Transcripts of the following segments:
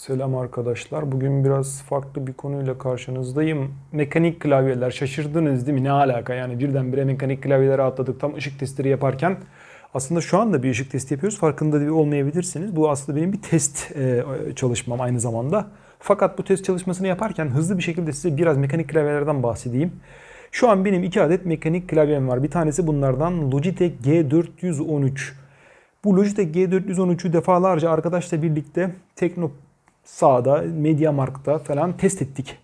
Selam arkadaşlar. Bugün biraz farklı bir konuyla karşınızdayım. Mekanik klavyeler şaşırdınız değil mi? Ne alaka yani birdenbire mekanik klavyelere atladık tam ışık testleri yaparken. Aslında şu anda bir ışık testi yapıyoruz. Farkında da olmayabilirsiniz. Bu aslında benim bir test e, çalışmam aynı zamanda. Fakat bu test çalışmasını yaparken hızlı bir şekilde size biraz mekanik klavyelerden bahsedeyim. Şu an benim iki adet mekanik klavyem var. Bir tanesi bunlardan Logitech G413. Bu Logitech G413'ü defalarca arkadaşla birlikte Tekno sahada, Mediamarkt'ta falan test ettik.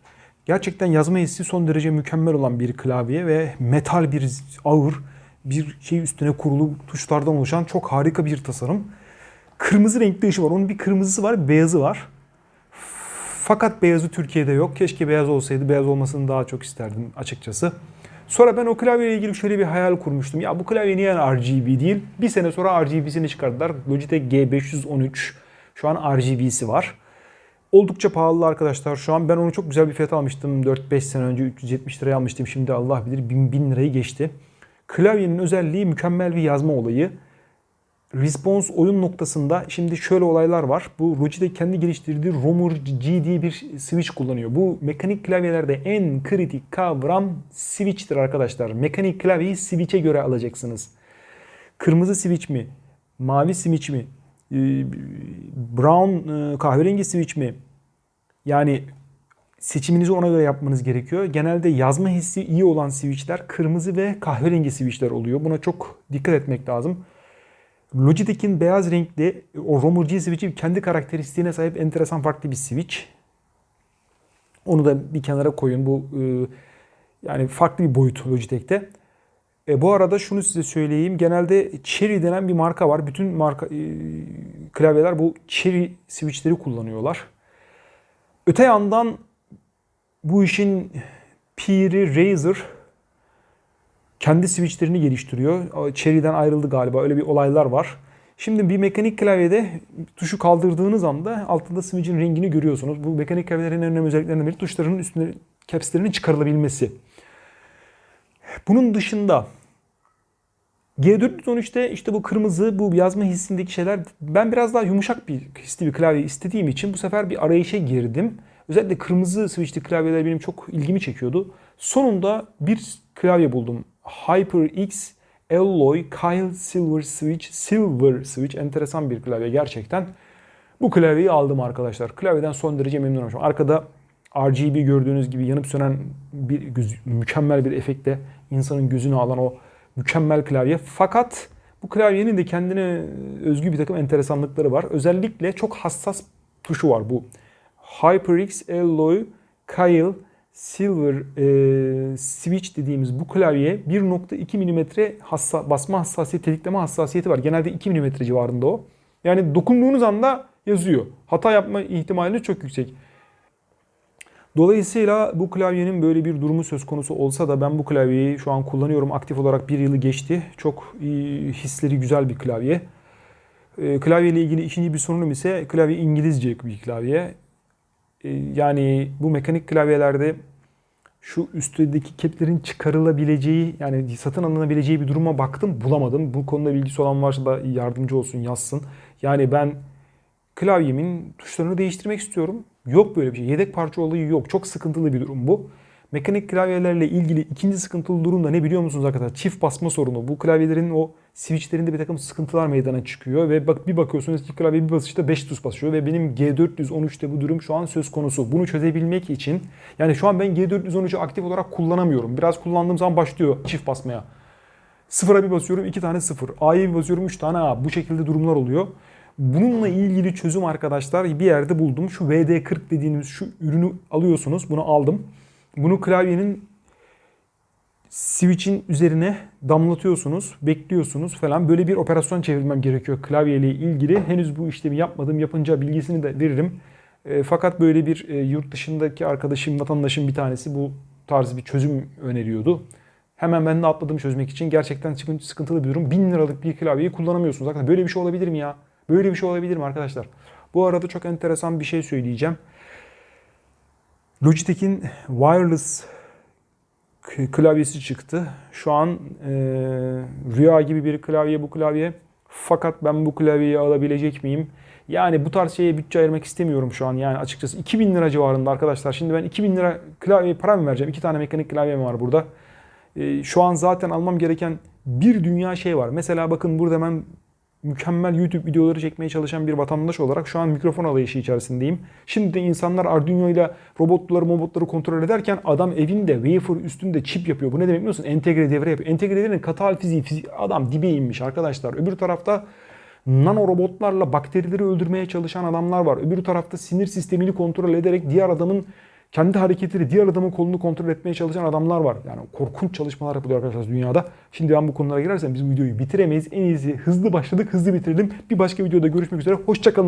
Gerçekten yazma hissi son derece mükemmel olan bir klavye ve metal bir ağır bir şey üstüne kurulu tuşlardan oluşan çok harika bir tasarım. Kırmızı renkli ışığı var. Onun bir kırmızısı var, beyazı var. Fakat beyazı Türkiye'de yok. Keşke beyaz olsaydı. Beyaz olmasını daha çok isterdim açıkçası. Sonra ben o klavyeyle ilgili şöyle bir hayal kurmuştum. Ya bu klavye niye RGB değil? Bir sene sonra RGB'sini çıkardılar. Logitech G513. Şu an RGB'si var. Oldukça pahalı arkadaşlar şu an. Ben onu çok güzel bir fiyat almıştım. 4-5 sene önce 370 liraya almıştım. Şimdi Allah bilir 1000, 1000 lirayı geçti. Klavyenin özelliği mükemmel bir yazma olayı. Response oyun noktasında şimdi şöyle olaylar var. Bu Logitech kendi geliştirdiği Romur G diye bir switch kullanıyor. Bu mekanik klavyelerde en kritik kavram switch'tir arkadaşlar. Mekanik klavyeyi switch'e göre alacaksınız. Kırmızı switch mi? Mavi switch mi? Brown kahverengi switch mi? Yani seçiminizi ona göre yapmanız gerekiyor. Genelde yazma hissi iyi olan switchler kırmızı ve kahverengi switchler oluyor. Buna çok dikkat etmek lazım. Logitech'in beyaz renkli o Romur G switch'i kendi karakteristiğine sahip enteresan farklı bir switch. Onu da bir kenara koyun. Bu yani farklı bir boyut Logitech'te. E, bu arada şunu size söyleyeyim. Genelde Cherry denen bir marka var. Bütün marka e, klavyeler bu Cherry switchleri kullanıyorlar. Öte yandan bu işin piri Razer kendi switchlerini geliştiriyor. Cherry'den ayrıldı galiba. Öyle bir olaylar var. Şimdi bir mekanik klavyede tuşu kaldırdığınız anda altında switch'in rengini görüyorsunuz. Bu mekanik klavyelerin en önemli özelliklerinden biri tuşların üstüne capslerinin çıkarılabilmesi. Bunun dışında G413'te işte bu kırmızı, bu yazma hissindeki şeyler ben biraz daha yumuşak bir hisli bir klavye istediğim için bu sefer bir arayışa girdim. Özellikle kırmızı switchli klavyeler benim çok ilgimi çekiyordu. Sonunda bir klavye buldum. HyperX Alloy Kyle Silver Switch. Silver Switch enteresan bir klavye gerçekten. Bu klavyeyi aldım arkadaşlar. Klavyeden son derece memnunum. Arkada RGB gördüğünüz gibi yanıp sönen bir mükemmel bir efekte insanın gözünü alan o mükemmel klavye. Fakat bu klavyenin de kendine özgü bir takım enteresanlıkları var. Özellikle çok hassas tuşu var bu. HyperX Alloy Kyle Silver e, Switch dediğimiz bu klavye 1.2 mm hassa, basma hassasiyeti, tetikleme hassasiyeti var. Genelde 2 mm civarında o. Yani dokunduğunuz anda yazıyor. Hata yapma ihtimali çok yüksek. Dolayısıyla bu klavyenin böyle bir durumu söz konusu olsa da ben bu klavyeyi şu an kullanıyorum. Aktif olarak bir yılı geçti. Çok hisleri güzel bir klavye. E, klavye ile ilgili ikinci bir sorunum ise klavye İngilizce bir klavye. E, yani bu mekanik klavyelerde şu üstteki keplerin çıkarılabileceği yani satın alınabileceği bir duruma baktım bulamadım. Bu konuda bilgisi olan varsa da yardımcı olsun yazsın. Yani ben klavyemin tuşlarını değiştirmek istiyorum. Yok böyle bir şey. Yedek parça olayı yok. Çok sıkıntılı bir durum bu. Mekanik klavyelerle ilgili ikinci sıkıntılı durum da ne biliyor musunuz arkadaşlar? Çift basma sorunu. Bu klavyelerin o switchlerinde bir takım sıkıntılar meydana çıkıyor ve bak bir bakıyorsunuz ki klavye bir basışta 5 tuş basıyor ve benim G413'te bu durum şu an söz konusu. Bunu çözebilmek için yani şu an ben G413'ü aktif olarak kullanamıyorum. Biraz kullandığım zaman başlıyor çift basmaya. Sıfıra bir basıyorum iki tane sıfır. A'ya bir basıyorum üç tane A. Bu şekilde durumlar oluyor. Bununla ilgili çözüm arkadaşlar bir yerde buldum. Şu VD40 dediğimiz şu ürünü alıyorsunuz. Bunu aldım. Bunu klavyenin switch'in üzerine damlatıyorsunuz, bekliyorsunuz falan. Böyle bir operasyon çevirmem gerekiyor klavye ile ilgili. Henüz bu işlemi yapmadım. Yapınca bilgisini de veririm. E, fakat böyle bir e, yurt dışındaki arkadaşım, vatandaşım bir tanesi bu tarz bir çözüm öneriyordu. Hemen ben de atladım çözmek için. Gerçekten sıkıntılı bir durum. 1000 liralık bir klavyeyi kullanamıyorsunuz. Arkadaşlar böyle bir şey olabilir mi ya? Böyle bir şey olabilir mi arkadaşlar? Bu arada çok enteresan bir şey söyleyeceğim. Logitech'in wireless klavyesi çıktı. Şu an e, rüya gibi bir klavye bu klavye. Fakat ben bu klavyeyi alabilecek miyim? Yani bu tarz şeye bütçe ayırmak istemiyorum şu an yani açıkçası 2000 lira civarında arkadaşlar. Şimdi ben 2000 lira klavye para mı vereceğim? İki tane mekanik klavyem var burada. Ee, şu an zaten almam gereken bir dünya şey var. Mesela bakın burada ben mükemmel YouTube videoları çekmeye çalışan bir vatandaş olarak şu an mikrofon arayışı içerisindeyim. Şimdi de insanlar Arduino ile robotları robotları kontrol ederken adam evinde wafer üstünde çip yapıyor. Bu ne demek biliyor musun? Entegre devre yapıyor. Entegre devrenin katal fiziği, fiziği adam dibe inmiş arkadaşlar. Öbür tarafta nano robotlarla bakterileri öldürmeye çalışan adamlar var. Öbür tarafta sinir sistemini kontrol ederek diğer adamın kendi hareketleri diğer adamın kolunu kontrol etmeye çalışan adamlar var. Yani korkunç çalışmalar yapılıyor arkadaşlar dünyada. Şimdi ben bu konulara girersem biz videoyu bitiremeyiz. En iyisi hızlı başladık, hızlı bitirelim. Bir başka videoda görüşmek üzere. Hoşçakalın.